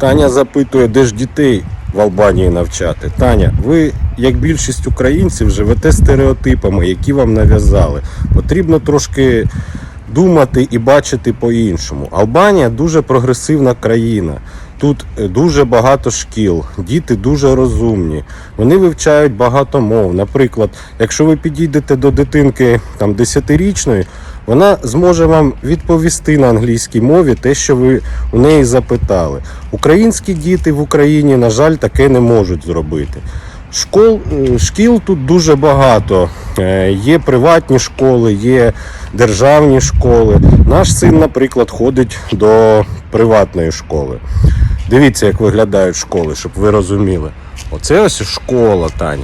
Таня запитує, де ж дітей в Албанії навчати. Таня, ви, як більшість українців, живете стереотипами, які вам нав'язали. Потрібно трошки думати і бачити по-іншому. Албанія дуже прогресивна країна. Тут е, дуже багато шкіл, діти дуже розумні. Вони вивчають багато мов. Наприклад, якщо ви підійдете до дитинки там 10-річної, вона зможе вам відповісти на англійській мові те, що ви у неї запитали. Українські діти в Україні, на жаль, таке не можуть зробити. Школ, е, шкіл тут дуже багато. Е, Є приватні школи, є державні школи. Наш син, наприклад, ходить до приватної школи. Дивіться, як виглядають школи, щоб ви розуміли. Оце ось школа, Тань.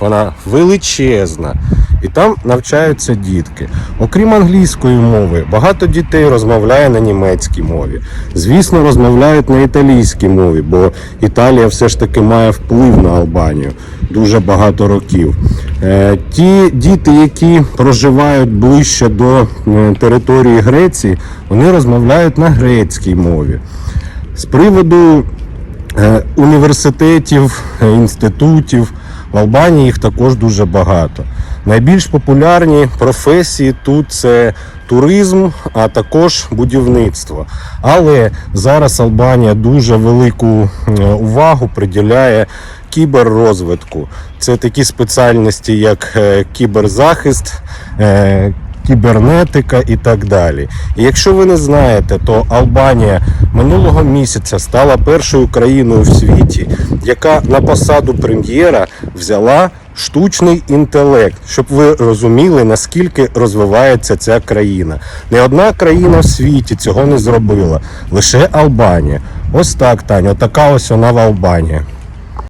Вона величезна. І там навчаються дітки. Окрім англійської мови, багато дітей розмовляє на німецькій мові. Звісно, розмовляють на італійській мові, бо Італія все ж таки має вплив на Албанію дуже багато років. Е, Ті діти, які проживають ближче до е, території Греції, вони розмовляють на грецькій мові. З приводу е, університетів, е, інститутів в Албанії їх також дуже багато. Найбільш популярні професії тут це туризм, а також будівництво. Але зараз Албанія дуже велику е, увагу приділяє кіберрозвитку. Це такі спеціальності, як кіберзахист, кібернетика і так далі. І якщо ви не знаєте, то Албанія минулого місяця стала першою країною в світі, яка на посаду прем'єра взяла штучний інтелект, щоб ви розуміли, наскільки розвивається ця країна. Не одна країна в світі цього не зробила, лише Албанія. Ось так, Таня, така ось вона в Албанії.